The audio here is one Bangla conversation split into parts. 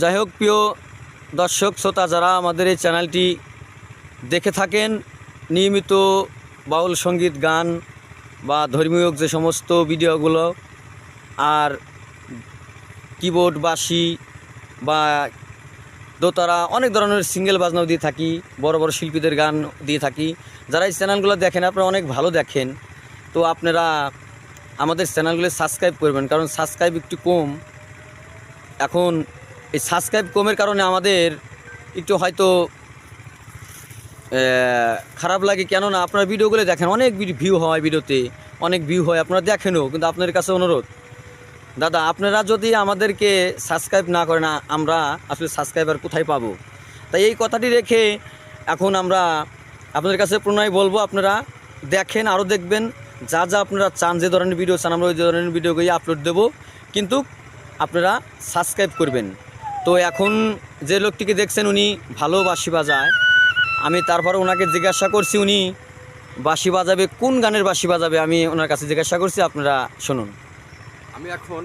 যাই হোক প্রিয় দর্শক, শ্রোতা যারা আমাদের এই চ্যানেলটি দেখে থাকেন, নিয়মিত বাউল সংগীত, গান বা ধর্মীয় যে সমস্ত ভিডিওগুলো আর কিবোর্ড বাসি বা দোতারা, অনেক ধরনের সিঙ্গেল বাজনাও দিয়ে থাকি, বড় বড় শিল্পীদের গান দিয়ে থাকি। যারা এই চ্যানেলগুলো দেখেন, আপনারা অনেক ভালো দেখেন। তো আপনারা আমাদের চ্যানেলগুলো সাবস্ক্রাইব করবেন, কারণ সাবস্ক্রাইব একটু কম। এখন এই সাবস্ক্রাইব কমের কারণে আমাদের একটু হয়তো খারাপ লাগে। কেননা আপনারা ভিডিওগুলো দেখেন, অনেক ভিউ হয় ভিডিওতে, অনেক ভিউ হয়। আপনারা দেখেনও, কিন্তু আপনাদের কাছে অনুরোধ। দাদা, আপনারা যদি আমাদেরকে সাবস্ক্রাইব না করেন, আমরা আসলে সাবস্ক্রাইবার কোথায় পাবো? তাই এই কথাটি রেখে এখন আমরা আপনাদের কাছে প্রণয় বলব, আপনারা দেখেন, আরও দেখবেন, যা যা আপনারা চান, যে ধরনের ভিডিও চান, আমরা ওই ধরনের ভিডিওগুলি আপলোড দেবো। কিন্তু আপনারা সাবস্ক্রাইব করবেন। তো এখন যে লোকটিকে দেখছেন উনি ভালো বাঁশি বাজায়। আমি তারপর ওনাকে জিজ্ঞাসা করছি, উনি বাঁশি বাজাবে? কোন গানের বাঁশি বাজাবে? আমি ওনার কাছে জিজ্ঞাসা করছি, আপনারা শুনুন। আমি এখন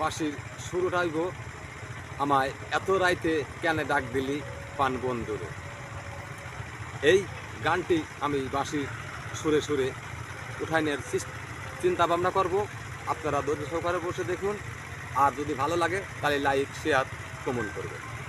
বাঁশির শুরু রাইব আমায় এত রাইতে কেন ডাক দিলি পান বন্ধুরে। এই গানটি আমি বাঁশির সুরে সুরে উঠাইনের চিন্তা ভাবনা করব। আপনারা ধৈর্য সহকারে বসে দেখুন। আর যদি ভালো লাগে তাহলে লাইক শেয়ার কমেন্ট করবেন।